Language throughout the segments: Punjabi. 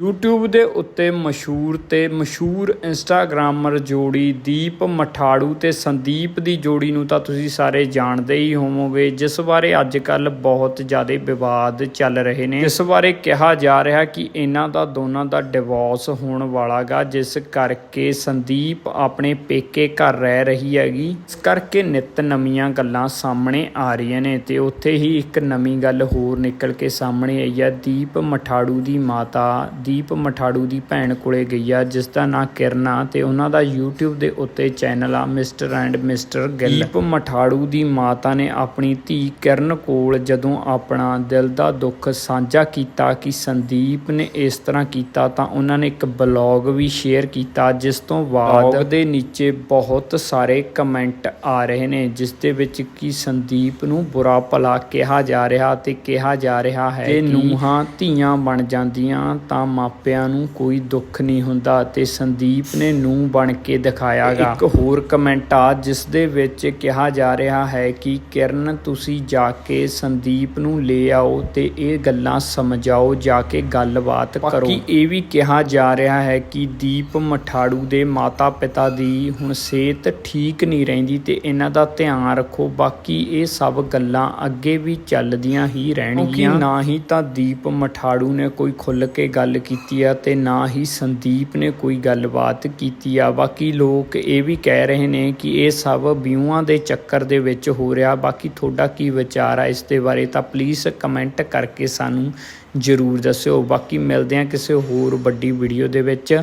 YouTube ਦੇ ਉੱਤੇ ਮਸ਼ਹੂਰ ਤੇ ਮਸ਼ਹੂਰ ਇੰਸਟਾਗ੍ਰਾਮਰ ਜੋੜੀ ਦੀਪ ਮਠਾੜੂ ਤੇ ਸੰਦੀਪ ਦੀ ਜੋੜੀ ਨੂੰ ਤਾਂ ਤੁਸੀਂ ਸਾਰੇ ਜਾਣਦੇ ਹੀ ਹੋਵੋਗੇ, ਜਿਸ ਬਾਰੇ ਅੱਜ ਕੱਲ ਬਹੁਤ ਜ਼ਿਆਦਾ ਵਿਵਾਦ ਚੱਲ ਰਹੇ ਨੇ। ਇਸ ਬਾਰੇ ਕਿਹਾ ਜਾ ਰਿਹਾ ਕਿ ਇਹਨਾਂ ਦਾ ਦੋਨਾਂ ਦਾ ਡਿਵੋਰਸ ਹੋਣ ਵਾਲਾਗਾ, ਜਿਸ ਕਰਕੇ ਸੰਦੀਪ ਆਪਣੇ ਪੇਕੇ ਘਰ ਰਹਿ ਰਹੀ ਹੈਗੀ। ਇਸ ਕਰਕੇ ਨਿਤ ਨਵੀਆਂ ਗੱਲਾਂ ਸਾਹਮਣੇ ਆ ਰਹੀਆਂ ਨੇ ਤੇ ਉੱਥੇ ਹੀ ਇੱਕ ਨਵੀਂ ਗੱਲ ਹੋਰ ਨਿਕਲ ਕੇ ਸਾਹਮਣੇ ਆਈ ਹੈ। ਦੀਪ ਮਠਾੜੂ ਦੀ ਮਾਤਾ ਦੀਪ ਮਠਾੜੂ ਦੀ ਭੈਣ ਕੋਲੇ ਗਈ ਆ ਜਿਸ ਦਾ ਨਾਂ ਕਿਰਨਾ ਤੇ ਉਹਨਾਂ ਦਾ YouTube ਦੇ ਉੱਤੇ ਚੈਨਲ ਆ mister and mister Gill. Deep Matharu ਦੀ ਮਾਤਾ ਨੇ ਆਪਣੀ ਧੀ ਕਿਰਨ ਕੋਲ ਜਦੋਂ ਆਪਣਾ ਦਿਲ ਦਾ ਦੁੱਖ ਸਾਂਝਾ ਕੀਤਾ ਕਿ ਸੰਦੀਪ ਨੇ ਇਸ ਤਰ੍ਹਾਂ ਕੀਤਾ ਤਾਂ ਉਹਨਾਂ ਨੇ ਇੱਕ ਬਲੌਗ ਵੀ ਸ਼ੇਅਰ ਕੀਤਾ ਜਿਸ ਤੋਂ ਬਾਅਦ ਦੇ ਨੀਚੇ ਬਹੁਤ ਸਾਰੇ ਕਮੈਂਟ ਆ ਰਹੇ ਨੇ ਜਿਸ ਦੇ ਵਿੱਚ ਕਿ ਸੰਦੀਪ ਨੂੰ ਬੁਰਾ ਭਲਾ ਕਿਹਾ ਜਾ ਰਿਹਾ ਤੇ ਕਿਹਾ ਜਾ ਰਿਹਾ ਹੈ ਕਿ ਨੂੰਹਾਂ ਧੀਆਂ ਬਣ ਜਾਂਦੀਆਂ ਤਾਂ ਮਾਪਿਆਂ ਨੂੰ ਕੋਈ ਦੁੱਖ ਨਹੀਂ ਹੁੰਦਾ ਤੇ ਸੰਦੀਪ ਨੇ ਨੂੰਹ ਬਣ ਕੇ ਦਿਖਾਇਆਗਾ। ਇੱਕ ਹੋਰ ਕਮੈਂਟ ਆ ਜਿਸ ਦੇ ਵਿੱਚ ਕਿਹਾ ਜਾ ਰਿਹਾ ਹੈ ਕਿ ਕਿਰਨ ਤੁਸੀਂ ਜਾ ਕੇ ਸੰਦੀਪ ਨੂੰ ਲੈ ਆਓ ਤੇ ਇਹ ਗੱਲਾਂ ਸਮਝਾਓ ਜਾ ਕੇ ਗੱਲਬਾਤ ਕਰੋ। ਬਾਕੀ ਇਹ ਵੀ ਕਿਹਾ ਜਾ ਰਿਹਾ ਹੈ ਕਿ ਦੀਪ ਮਠਾੜੂ ਦੇ ਮਾਤਾ ਪਿਤਾ ਦੀ ਹੁਣ ਸਿਹਤ ਠੀਕ ਨਹੀਂ ਰਹਿੰਦੀ ਤੇ ਇਹਨਾਂ ਦਾ ਧਿਆਨ ਰੱਖੋ। ਬਾਕੀ ਇਹ ਸਭ ਗੱਲਾਂ ਅੱਗੇ ਵੀ ਚੱਲਦੀਆਂ ਹੀ ਰਹਿਣਗੀਆਂ। ਨਾ ਹੀ ਤਾਂ ਦੀਪ ਮਠਾੜੂ ਨੇ ਕੋਈ ਖੁੱਲ ਕੇ ਗੱਲ ਕੀਤੀ ਆ ਤੇ ਨਾ ਹੀ ਸੰਦੀਪ ਨੇ ਕੋਈ ਗੱਲਬਾਤ ਕੀਤੀ ਆ। ਬਾਕੀ ਲੋਕ ਇਹ ਵੀ ਕਹਿ ਰਹੇ ਨੇ ਕਿ ਇਹ ਸਭ ਵਿਊਆਂ ਦੇ ਚੱਕਰ ਦੇ ਵਿੱਚ ਹੋ ਰਿਹਾ। ਬਾਕੀ ਤੁਹਾਡਾ ਕੀ ਵਿਚਾਰ ਆ ਇਸ ਦੇ ਬਾਰੇ ਤਾਂ ਪਲੀਜ਼ ਕਮੈਂਟ ਕਰਕੇ ਸਾਨੂੰ ਜਰੂਰ ਦੱਸਿਓ। ਬਾਕੀ ਮਿਲਦੇ ਆ ਕਿਸੇ ਹੋਰ ਵੱਡੀ ਵੀਡੀਓ ਦੇ ਵਿੱਚ।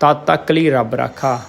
ਤਦ ਤੱਕ ਲਈ ਰੱਬ ਰਾਖਾ।